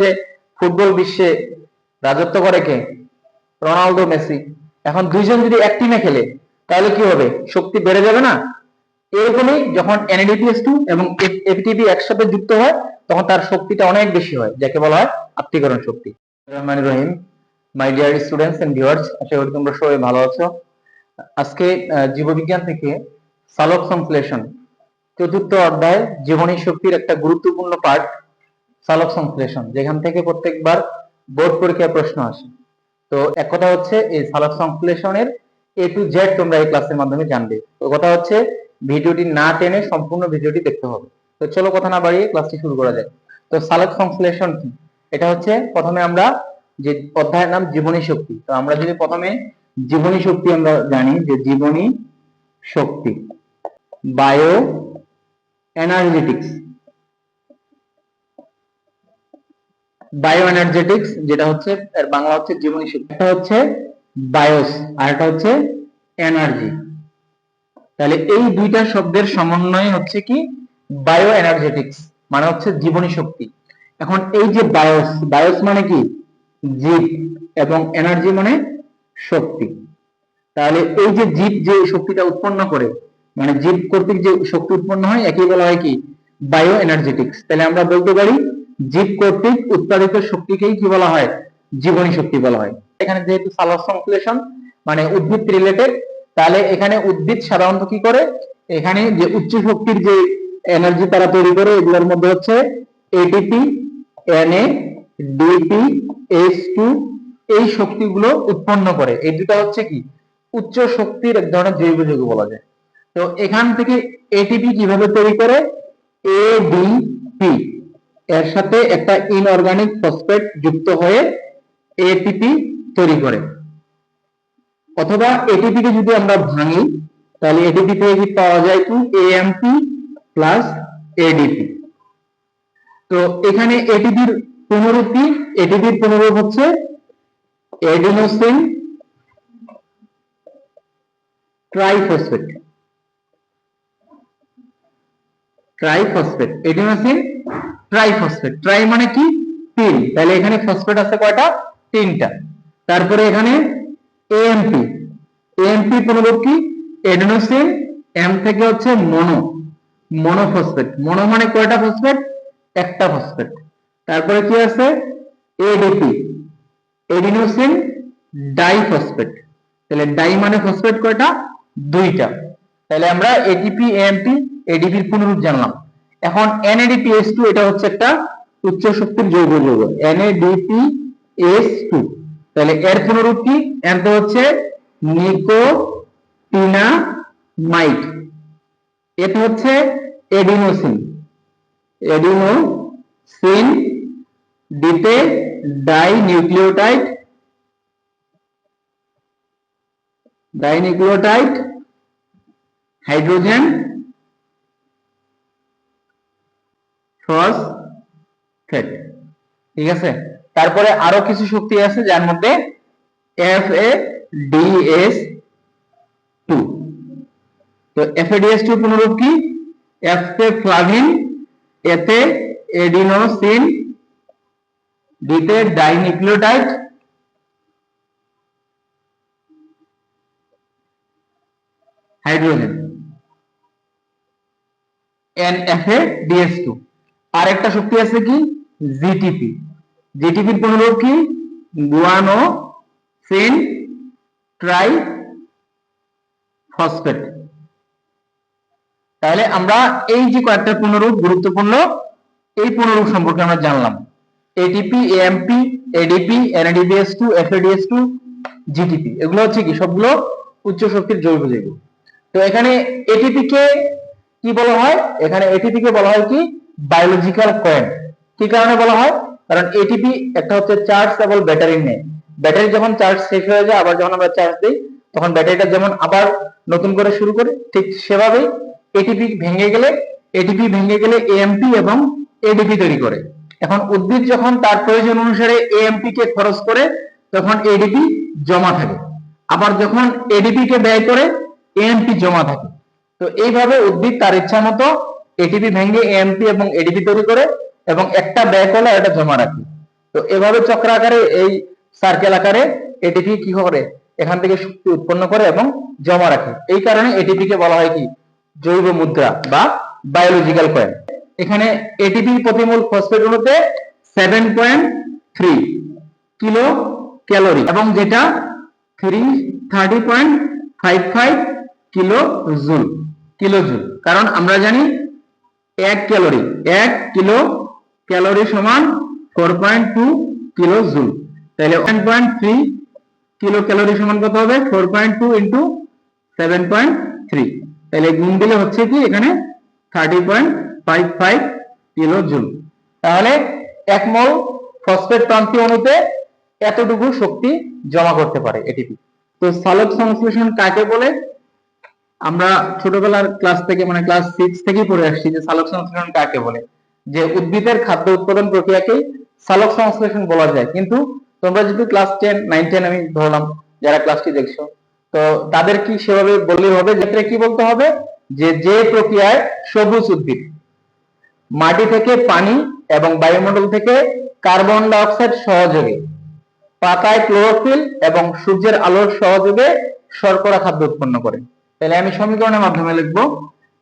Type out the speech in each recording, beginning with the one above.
যে ফুটবল বিশ্বে রাজত্ব করে কে? Ronaldo, Messi. এখন দুইজন যদি এক টিমে খেলে, তাহলে কি হবে? শক্তি বেড়ে যাবে না? এরকমই যখন এনএডিপিএস টু এবং এফটিপি একসাথে যুক্ত হয়, তখন তার শক্তিটা অনেক বেশি হয়, যাকে বলা হয় আত্মীকরণ শক্তি। Rahman Rahim my dear students and viewers আশা করি তোমরা সবাই ভালো আছো। আজকে জীববিজ্ঞান থেকে সালোক সংশ্লেষণ, চতুর্থ অধ্যায়, জীবনী শক্তির একটা গুরুত্বপূর্ণ পার্ট সালোক সংশ্লেষণ যেখান থেকে প্রত্যেকবার বোর্ড পরীক্ষায় প্রশ্ন আসে। তো এক কথা হচ্ছে, এই সালোক সংশ্লেষণের এ টু জেড তোমরা এই ক্লাসের মাধ্যমে জানবে। তো কথা হচ্ছে, ভিডিওটি না টেনে সম্পূর্ণ ভিডিওটি দেখতে হবে। তো চলো কথা না বাড়িয়ে ক্লাসটি শুরু করা যায় তো সালোক সংশ্লেষণ কি? এটা হচ্ছে, প্রথমে আমরা যে অধ্যায়ের নাম জীবনী শক্তি। তো আমরা যদি প্রথমে জীবনী শক্তি আমরা জানি, যে জীবনী শক্তি। বায়ো এনার্জেটিক্স বায়ো এনার্জেটিক্স যেটা হচ্ছে এর বাংলা হচ্ছে জীবনী শক্তি একটা হচ্ছে বায়োস আর একটা হচ্ছে এনার্জি তাহলে এই দুইটা শব্দের সমন্বয় হচ্ছে কি? বায়ো এনার্জেটিক্স মানে হচ্ছে জীবনী শক্তি। এখন এই যে বায়োস বায়োস মানে কি? জীব এবং এনার্জি মানে শক্তি। তাহলে এই যে জীব যে শক্তিটা উৎপন্ন করে মানে জীব কর্তৃক যে শক্তি উৎপন্ন হয়, একই বলা হয় কি? বায়ো এনার্জেটিক্স তাহলে আমরা বলতে পারি জীব কর্তৃক উৎপাদিত শক্তিকেই কি বলা হয়? জীবনী শক্তি বলা হয়। এখানে যেহেতু সালোক সংশ্লেষণ মানে উদ্ভিদ রিলেটেড তাহলে এখানে উদ্ভিদ সাধারণত কি করে? এখানে যে উচ্চ শক্তির যে এনার্জি তারা তৈরি করে, এগুলোর মধ্যে হচ্ছে ATP NA DP H two এই শক্তিগুলো উৎপন্ন করে। এই দুটা হচ্ছে কি? উচ্চ শক্তির এক ধরনের জৈব যৌগ বলা যায়। তো এখান থেকে এটিপি কীভাবে তৈরি করে? এডিপি এর সাথে একটা ইনঅর্গানিক ফসফেট যুক্ত হয়ে এটিপি তৈরি করে। অথবা এটিপি কে যদি আমরা ভাঙি, তাহলে এটিপি থেকে পাওয়া যায় কি? এএমপি প্লাস এডিপি তো এখানে এটিপির পুনরূপ কি? এটিপির পুনরূপ হচ্ছে adenosine triphosphate triphosphate adenosine triphosphate tri মানে কি? তিন। তাহলে এখানে ফসফেট আছে কয়টা? তিনটা। তারপরে এখানে এএমপি এএমপি পুনরূপ কি? এডিনোসিন এম থেকে হচ্ছে মনো মনোফসফেট মনো মানে কয়টা ফসফেট একটা ফসফেট তারপরে কি আছে? এডিপি এডিনোসিন ডাইফসফেট তাহলে ডাই মানে ফসফেট কয়টা? দুইটা। তাহলে আমরা এটিপি এএমপি এডিপির পুনরূপ জানলাম। এখন NADPH2 এটা হচ্ছে একটা উচ্চ শক্তির যৌগ। যৌগ NADPH2 তাহলে এর পুনরূপ কি? এর তো হচ্ছে নিকোটিনামাইড এটা হচ্ছে এডিনোসিন। এডিনোসিন ডিতে di nucleotide dinucleotide, hydrogen phosphate ঠিক আছে? তারপরে আরও কিছু শক্তি আছে যার মধ্যে F A D S two তো F A D S two পুনরূপ কি? এফ এ ফ্লাভিন এতে এডিনোসিন ডিতে ডাইনিউক্লিওটাইড হাইড্রোজেন NFADS2 আর একটা শক্তি আছে কি? জিটিপি জিটিপির পুনরূপ কি গুয়ানো সিন ট্রাই ফসফেট তাহলে আমরা এই যে কয়েকটা পুনরূপ গুরুত্বপূর্ণ, এই পুনরূপ সম্পর্কে আমরা জানলাম। এটিপি এএমপি এডিপি এনএডিবিএস2 এফএডিএস2 জিটিপি এগুলো হচ্ছে কি? সবগুলো উচ্চ শক্তির জৈব যৌগ তো এখানে এটিপি কে কি বলা হয়? এখানে এটিপি কে বলা হয় কি? বায়োলজিক্যাল কয়েন কি কারণে বলা হয়? কারণ এটিপি একটা হচ্ছে চার্জ কেবল ব্যাটারি নেই ব্যাটারি যখন চার্জ শেষ হয়ে যায়, আবার যখন আমরা চার্জ দিই, তখন ব্যাটারিটা যেমন আবার নতুন করে শুরু করে, ঠিক সেভাবেই এটিপি ভেঙে গেলে এটিপি ভেঙে গেলে এএমপি এবং এডিপি তৈরি করে। এখন উদ্ভিদ যখন তার প্রয়োজন অনুসারে এএমপি কে খরচ করে, তখন এডিপি জমা থাকে। আবার যখন এডিপি কে ব্যয় করে এএমপি জমা থাকে। তো এইভাবে উদ্ভিদ তার ইচ্ছা মতো এটিপি ভেঙে এএমপি এবং এডিপি তৈরি করে এবং একটা ব্যয় করলে এটা জমা রাখে। তো এভাবে চক্র আকারে এই সার্কেল আকারে এটিপি কি করে? এখান থেকে শক্তি উৎপন্ন করে এবং জমা রাখে। এই কারণে এটিপি কে বলা হয় কি? জৈব মুদ্রা বা বায়োলজিক্যাল কয়েন এখানে এটিপি প্রতিমূল ফসফেট অণুতে seven point three kilo calorie এবং যেটা three thirty point five five kilo joule kilo joule কারণ আমরা জানি এক ক্যালোরি, এক কিলো ক্যালোরি সমান four point two kilo joule. তাহলে one point three kilo calorie সমান কত হবে? Four point two into seven point three তাহলে গুণ দিলে হচ্ছে কি? এখানে thirty point five five kilo joule. তাহলে এক মোল ফসফেট প্রান্তি অণুতে এতটুকু শক্তি জমা করতে পারে এটিপি তো সালোক সংশ্লেষণ কাকে বলে? আমরা ছোটবেলার ক্লাস থেকে মানে ক্লাস সিক্স থেকেই পড়ে আসছি যে সালোক সংশ্লেষণ কাকে বলে? যে উদ্ভিদের খাদ্য উৎপাদন প্রক্রিয়াকে সালোক সংশ্লেষণ বলা যায়। কিন্তু তোমরা যদি ক্লাস টেন নাইন টেন আমি ধরলাম, যারা ক্লাসটি দেখছ, তো তাদের কি সেভাবে বললেই হবে? যেটা কি বলতে হবে? যে যে প্রক্রিয়ায় সবুজ উদ্ভিদ, মাটি থেকে পানি এবং বায়ুমণ্ডল থেকে কার্বন ডাই অক্সাইড সহযোগে, পাতায় ক্লোরোফিল এবং সূর্যের আলোর সহযোগে শর্করা খাদ্য উৎপন্ন করে। তাহলে আমি সমীকরণের মাধ্যমে লিখব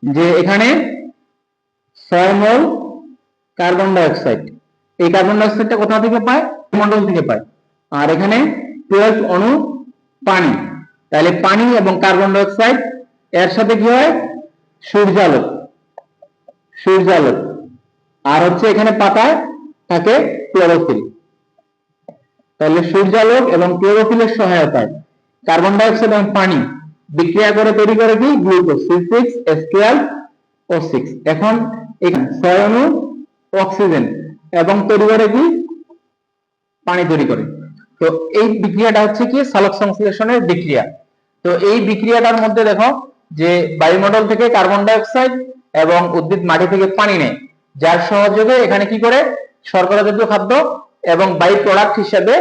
যে এখানে ছয় মোল কার্বন ডাই অক্সাইড এই কার্বন ডাই অক্সাইডটা কোথা থেকে পায়? মণ্ডল থেকে পায়। আর এখানে টুয়েলভ অণু পানি, তাহলে পানি এবং কার্বন ডাই অক্সাইড এর সাথে কি হয়? সূর্যালোক সূর্যালোক। আর হচ্ছে এখানে পাতায় থাকে ক্লোরোফিল। তাহলে সূর্যালোক এবং ক্লোরোফিলের সহায়তায় কার্বন ডাই অক্সাইড এবং পানি বিক্রিয়া করে তৈরি করে কি? Glucose C six S twelve O six এখন এখানে অক্সিজেন এবং তৈরি করে কি? পানি তৈরি করে। তো এই বিক্রিয়াটা হচ্ছে কি? সালোক সংশ্লেষণের বিক্রিয়া। তো এই বিক্রিয়াটার মধ্যে দেখো যে বায়ুমণ্ডল থেকে কার্বন ডাই অক্সাইড এবং উদ্ভিদ মাটি থেকে পানি নেয়। যার সহযোগে এখানে কি করে? শর্করা জাতীয় খাদ্য এবং বাই প্রোডাক্ট হিসেবে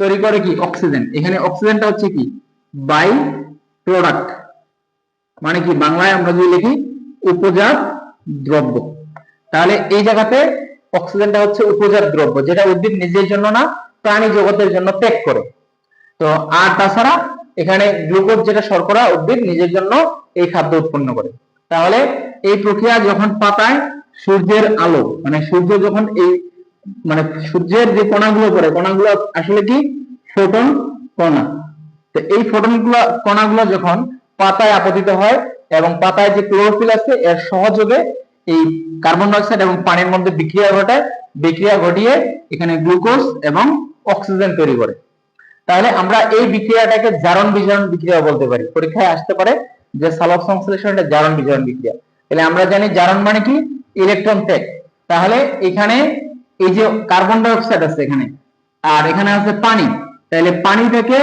তৈরি করে কি? অক্সিজেন। এখানে অক্সিজেনটা হচ্ছে কি? বাই প্রোডাক্ট মানে কি? বাংলায় আমরা যদি লিখি উপজাত দ্রব্য। তাহলে এই জায়গাতে অক্সিজেনটা হচ্ছে উপজাত দ্রব্য, যেটা উদ্ভিদ নিজের জন্য না, প্রাণী জগতের জন্য ত্যাগ করে। তো আর তাছাড়া এখানে গ্লুকোজ যেটা শর্করা উদ্ভিদ নিজের জন্য এই খাদ্য উৎপন্ন করে। তাহলে এই প্রক্রিয়া যখন পাতায় সূর্যের আলো মানে সূর্য যখন এই মানে সূর্যের যে কণাগুলো পড়ে, কণাগুলো আসলে কি? ফোটন কণা। তো এই ফোটনগুলো কণাগুলো যখন পাতায় আপতিত হয় এবং পাতায় যে ক্লোরোফিল আছে, এর সহযোগে এই কার্বন ডাইঅক্সাইড এবং পানির মধ্যে বিক্রিয়া ঘটায়। বিক্রিয়া ঘটিয়ে এখানে গ্লুকোজ এবং অক্সিজেন তৈরি করে। তাহলে আমরা এই বিক্রিয়াটাকে জারণ বিজারণ বিক্রিয়া বলতে পারি। পরীক্ষায় আসতে পারে যে সালোক সংশ্লেষণটা জারণ বিজারণ বিক্রিয়া। তাহলে আমরা জানি জারণ মানে কি? ইলেকট্রন ত্যাগ। তাহলে এখানে এই যে কার্বন ডাই অক্সাইড আছে এখানে, আর এখানে আছে পানি। তাহলে পানি থেকে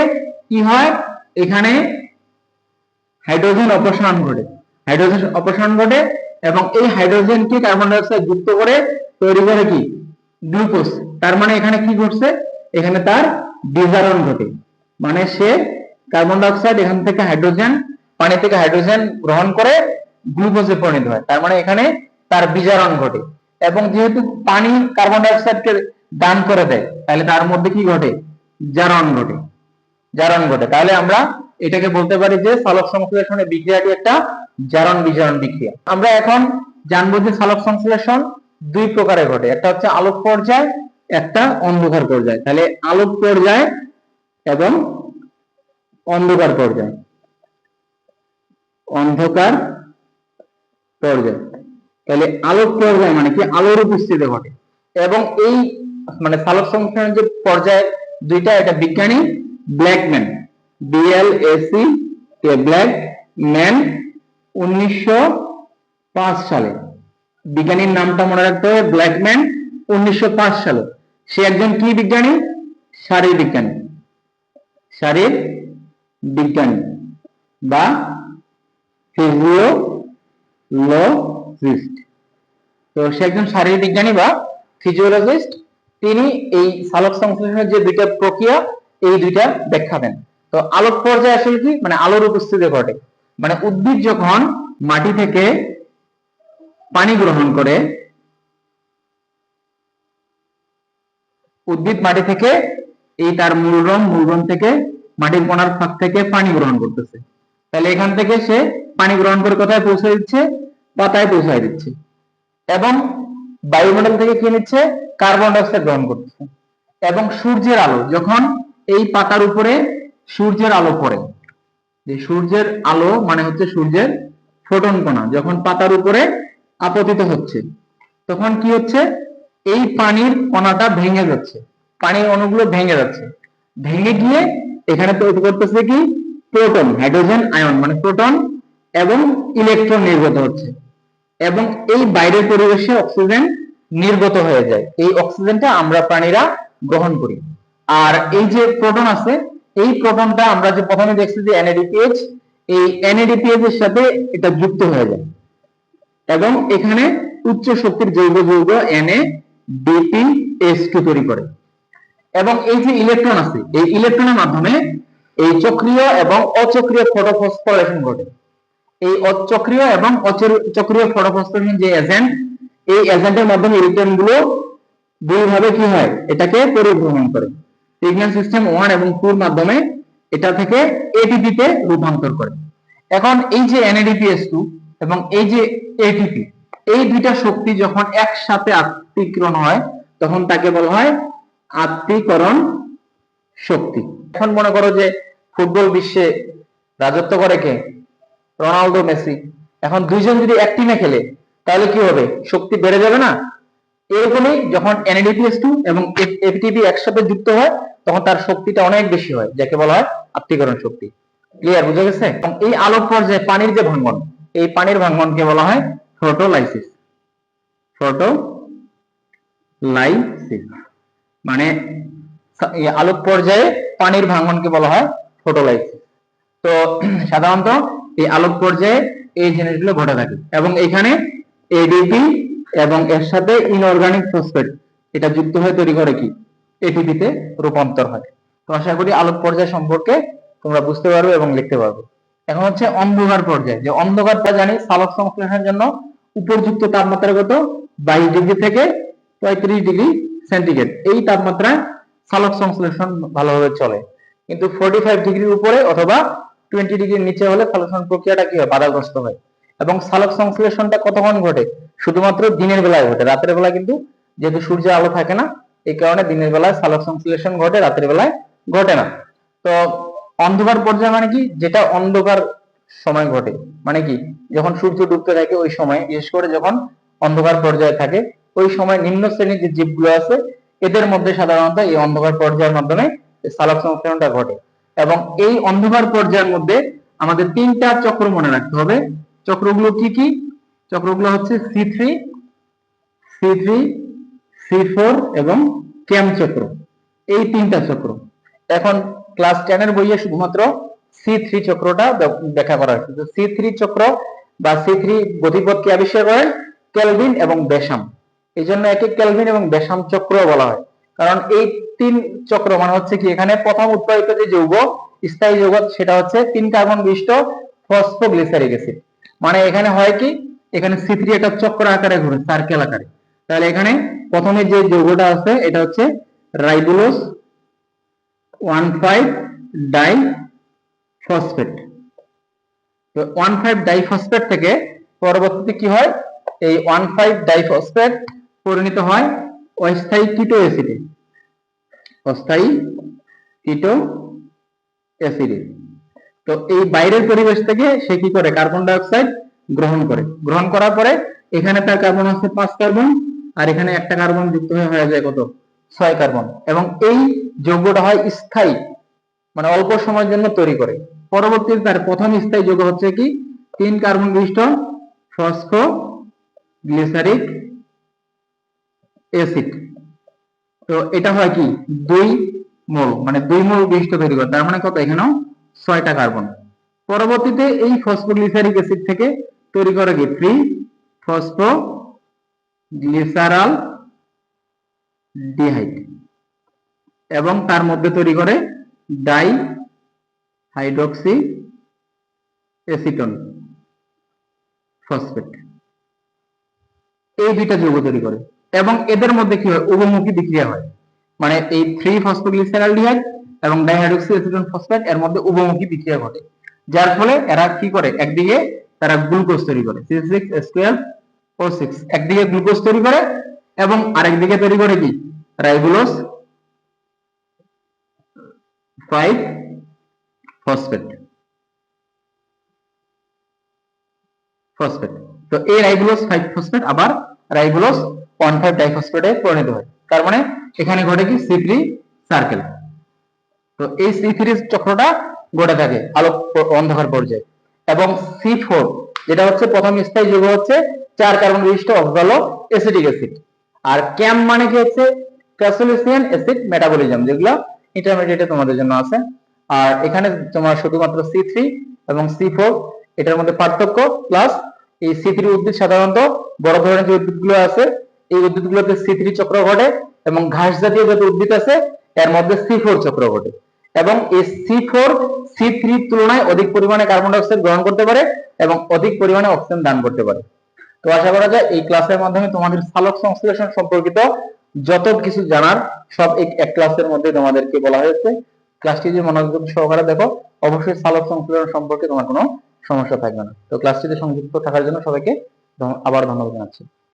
কি হয়? এখানে হাইড্রোজেন অপসারণ ঘটে। হাইড্রোজেন অপসারণ ঘটে এবং এই হাইড্রোজেনকে কার্বন ডাই অক্সাইড যুক্ত করে তৈরি করে কি? গ্লুকোজ তার মানে এখানে কি ঘটছে? এখানে তার বিজারণ ঘটে। মানে সে কার্বন ডাই অক্সাইড এখান থেকে হাইড্রোজেন পানি থেকে হাইড্রোজেন গ্রহণ করে গ্লুকোজে পরিণত হয়। তার মানে এখানে তার বিজারণ ঘটে। এবং যেহেতু পানি কার্বন ডাই অক্সাইডকে দান করে দেয়, তাহলে তার মধ্যে কি ঘটে? জারণ ঘটে। জারণ ঘটে। তাহলে আমরা এটাকে বলতে পারি যে সালোক সংশ্লেষণের বিক্রিয়াটি একটা জারণ বিজারণ বিক্রিয়া। আমরা এখন জানব যে সালোক সংশ্লেষণ দুই প্রকারে ঘটে। একটা হচ্ছে আলোক পর্যায়, একটা অন্ধকার পর্যায়। তাহলে আলোক পর্যায় এবং অন্ধকার পর্যায়। অন্ধকার পর্যায়। তাহলে আলোক পর্যায় মানে কি? আলোর উপস্থিতি ঘটে। এবং এই মানে সালোক সংশ্লেষণের যে পর্যায় দুইটা, এটা বিজ্ঞানী Blackman BLAC K black man উনিশশো পাঁচ সালে। বিজ্ঞানীর নামটা মনে রাখতে হবে ব্ল্যাকম্যান উনিশশো পাঁচ সালে। সে একজন কি বিজ্ঞানী? শারীর বিজ্ঞানী। শারীর বিজ্ঞানী বা ফিজিওলজিস্ট তো সে একজন শারীরিক বিজ্ঞানী বা ফিজিওলজিস্ট তিনি এই সালোক সংশ্লেষণের যে দুইটা প্রক্রিয়া এই দুইটা ব্যাখ্যা দেন। তো আলোক পর্যায়ে আসলে কি? মানে আলোর উপস্থিতি ঘটে। মানে উদ্ভিদ যখন মাটি থেকে পানি গ্রহণ করে, উদ্ভিদ মাটি থেকে এই তার মূল রং মূল রং থেকে মাটির কণার ফাঁক থেকে পানি গ্রহণ করতেছে। তাহলে এখান থেকে সে পানি গ্রহণ করে কোথায় পৌঁছে দিচ্ছে? পাতায় পৌঁছায় দিচ্ছে। এবং বায়ুমণ্ডল থেকে কি নিচ্ছে? কার্বন ডাইঅক্সাইড গ্রহণ করতেছে। এবং সূর্যের আলো, যখন এই পাতার উপরে সূর্যের আলো পড়ে। যে সূর্যের আলো মানে হচ্ছে সূর্যের ফোটন কণা, যখন পাতার উপরে আপতিত হচ্ছে, তখন কি হচ্ছে? এই পানির কণাটা ভেঙে যাচ্ছে। পানির অণুগুলো ভেঙে যাচ্ছে। ভেঙে গিয়ে এখানে তৈরি করতেছে কি? প্রোটন, হাইড্রোজেন, আয়ন মানে প্রোটন এবং ইলেকট্রন নির্গত হচ্ছে। এবং এই বাইরের পরিবেশে অক্সিজেন নির্গত হয়ে যায়। এই অক্সিজেনটা আমরা প্রাণীরা গ্রহণ করি। আর এই যে প্রোটন আছে, এই প্রোটনটা আমরা যে প্রথমে দেখছি যে এনএডিপিএইচ এই এনএডিপিএইচ এর সাথে এটা যুক্ত হয়ে যায়। এবং এখানে উচ্চ শক্তির জৈব যৌগ এনএ ডিপি এস টু তৈরি করে। এবং এই যে ইলেকট্রন আছে, এই ইলেকট্রনের মাধ্যমে এই চক্রীয় এবং অচক্রীয় ফটোফসফোরেশন ঘটে। এই অচক্রীয় এবং অচক্রীয় ফটোফসফোরেশন যে এজেন্ট এই এজেন্টের মাধ্যমে ইলেকট্রনগুলো দুই ভাবে কি হয়? এটাকে পরিভ্রমণ করে। সিগন্যাল সিস্টেম ওয়ান এবং টুর মাধ্যমে এটা থেকে এটিপি তে রূপান্তর করে। এখন এই যে এনএডিপিএস টু এবং এই যে এটিপি এই দুইটা শক্তি যখন একসাথে আত্মীকরণ হয়, তখন তাকে বলা হয় আত্মীকরণ শক্তি। এখন মনে করো যে ফুটবল বিশ্বে রাজত্ব করে কে? Ronaldo, Messi. এখন দুইজন যদি এক টিমে খেলে, তাহলে কি হবে? শক্তি বেড়ে যাবে না? এরকমই যখন এনএডিপিএস টু এবং এফটিপি একসাথে যুক্ত হয়, তখন তার শক্তিটা অনেক বেশি হয়, যাকে বলা হয় আত্মীকরণ শক্তি। ক্লিয়ার বুঝা গেছে? এই আলোক পর্যায়ে পানির যে ভাঙ্গন, এই পানির ভাঙ্গনকে বলা হয় ফটোলাইসিস ফটোলাইসিস মানে আলোক পর্যায়ে পানির ভাঙ্গনকে বলা হয় ফটোলাইসিস তো সাধারণত এই আলোক পর্যায়ে এই জিনিসগুলো ঘটে থাকে। এবং এখানে এডিপি এবং এর সাথে ইনঅর্গানিক ফসফেট এটা যুক্ত হয়ে তৈরি করে কি? এটিপি তে রূপান্তর হয়। তো আশা করি আলোক পর্যায় সম্পর্কে তোমরা বুঝতে পারবে এবং লিখতে পারবে। এখন হচ্ছে অন্ধকার পর্যায়। যে অন্ধকারটা জানি সালোক সংশ্লেষণের জন্য উপযুক্ত তাপমাত্রা কত? বাইশ ডিগ্রি থেকে পঁয়ত্রিশ ডিগ্রি সেন্টিগ্রেড। এই তাপমাত্রায় সালোক সংশ্লেষণ ভালোভাবে চলে। কিন্তু ফোর্টি ফাইভ ডিগ্রির উপরে অথবা টোয়েন্টি ডিগ্রির নিচে হলে সালোকসংশ্লেষণ প্রক্রিয়াটা কি হয়? বাধাগ্রস্ত হয়। এবং সালোক সংশ্লেষণটা কতক্ষণ ঘটে? শুধুমাত্র দিনের বেলায় ঘটে। রাতের বেলায় কিন্তু যেহেতু সূর্যের আলো থাকে না, এই কারণে দিনের বেলায় সালোক সংশ্লেষণ ঘটে, রাতের বেলায় ঘটে না। তো অন্ধকার পর্যায়ে মানে কি? যেটা অন্ধকার সময় ঘটে। মানে কি? যখন সূর্য ডুবতে থাকে ওই সময়, বিশেষ করে যখন অন্ধকার পর্যায়ে থাকে, ওই সময় নিম্ন শ্রেণির যে জীবগুলো আছে, এদের মধ্যে সাধারণত এই অন্ধকার পর্যায়ের মাধ্যমে সালোক সংশ্লেষণটা ঘটে। এবং এই অন্ধকার পর্যায়ের মধ্যে আমাদের তিনটা চক্র মনে রাখতে হবে। চক্রগুলো কি কি? চক্রগুলো হচ্ছে C three C three C four এবং ক্যাম চক্র। এই তিনটা চক্র। এখন ক্লাস টেন এর বইয়ে শুধুমাত্র সি থ্রি চক্রটা ব্যাখ্যা করা হয়েছে। সি থ্রি চক্র বা সি থ্রি গতিপথকে আবিষ্কার করেন ক্যালভিন এবং বেসাম এই জন্য একে ক্যালভিন এবং বেসাম চক্র বলা হয়। কারণ এই তিন চক্র মানে হচ্ছে কি, এখানে প্রথম উৎপাদিত যে যৌগ, স্থায়ী যৌগ, সেটা হচ্ছে তিন কার্বন বিশিষ্ট ফসফোগ্লিসারিক অ্যাসিড মানে এখানে হয় কি? এখানে সি থ্রি একটা চক্র আকারে ঘুরে সার্কেল আকারে। তাহলে এখানে প্রথমে যে যৌগটা আছে, এটা হচ্ছে ribulose one five di phosphate তো ওয়ান ফাইভ ডাইফসফেট থেকে পরবর্তীতে কি হয়? এই ওয়ান ফাইভ ডাইফসফেট পরিণত হয় অস্থায়ী কিটো অ্যাসিডে অস্থায়ী কিটো অ্যাসিডে তো এই বাইরের পরিবেশ থেকে সে কি করে? কার্বন ডাইঅক্সাইড গ্রহণ করে। গ্রহণ করার পরে এখানে তার কার্বন আছে পাঁচ কার্বন আর এখানে একটা কার্বন যুক্ত হয়ে হয়ে যায় কত? ছয় কার্বন এবং এই যৌগটা হয় স্থায়ী মানে অল্প সময়ের জন্য তৈরি করে। পরবর্তীতে তার প্রথম স্থায়ী যৌগ হচ্ছে কি? তিন কার্বন বিশিষ্ট ফসফো গ্লিসারিক অ্যাসিড তো এটা হয় কি? দুই মোল মানে দুই মোল বিশিষ্ট তৈরি করে। তার মানে কত? এখানেও ছয়টা কার্বন পরবর্তীতে এই ফসফোগ্লিসারিক অ্যাসিড থেকে তৈরি করে কি ফ্রি ফসফো গ্লিসারাল ডিহাইড এবং তার মধ্যে তৈরি করে ডাই হাইড্রক্সি অ্যাসিটন ফসফেট এই দুইটা যৌগ তৈরি করে। এবং এদের মধ্যে কি হয়? উভমুখী বিক্রিয়া হয়। মানে এই থ্রি ফসফোগ্লিসারালডিহাইড এবং ডাইহাইড্রোক্সি অ্যাসিডন ফসফেট এর মধ্যে উভমুখী বিক্রিয়া ঘটে যার ফলে এরা কি করে? একদিকে তারা গ্লুকোজ তৈরি করে C6H12 O6 একদিকে গ্লুকোজ তৈরি করে এবং আরেকদিকে তৈরি করে কি? Ribulose 5 phosphate. ফসফেট। তো এই রাইবোলোজ 5 ফসফেট আবার রাইবোলোজ 1,5 ডাইফসফেটে পরিণত হয়। তার মানে এখানে ঘটে কি? C3 সার্কেল তো এই সি থ্রি চক্রটা ঘটে থাকে আলোক অন্ধকার পর্যায়ে। এবং সি ফোর যেটা হচ্ছে প্রথম স্থায়ী যৌগ হচ্ছে চার কার্বন বিশিষ্ট অক্সালো অ্যাসিটিক অ্যাসিড আর ক্যাম মানে কি হচ্ছে? ক্যাসোলিসিয়ান অ্যাসিড মেটাবলিজম যেগুলো ইন্টারমিডিয়েটে তোমাদের জন্য আছে। আর এখানে তোমার শুধুমাত্র সি থ্রি এবং সি ফোর এটার মধ্যে পার্থক্য প্লাস এই C3 উদ্ভিদ সাধারণত বড় ধরনের যে উদ্ভিদগুলো আছে, এই উদ্ভিদগুলোতে C3 চক্র ঘটে এবং ঘাস জাতীয় যত উদ্ভিদ আছে, এর মধ্যে সি ফোর চক্র ঘটে। এবং এই C4 C3 তুলনায় অধিক পরিমাণে কার্বন ডাই অক্সাইড গ্রহণ করতে পারে এবং অধিক পরিমাণে অক্সিজেন দান করতে পারে। তো আশা করা যায় এই ক্লাসের মাধ্যমে তোমাদের সালোক সংশ্লেষণ সম্পর্কিত যত কিছু জানার সব এক ক্লাসের মধ্যে তোমাদেরকে বলা হয়েছে। ক্লাসটি যদি মনোযোগ সহকারে দেখো, অবশ্যই সালোক সংশ্লেষণ সম্পর্কে তোমার কোনো সমস্যা থাকবে না। তো ক্লাসটিতে সংযুক্ত থাকার জন্য সবাইকে আবার ধন্যবাদ জানাচ্ছি।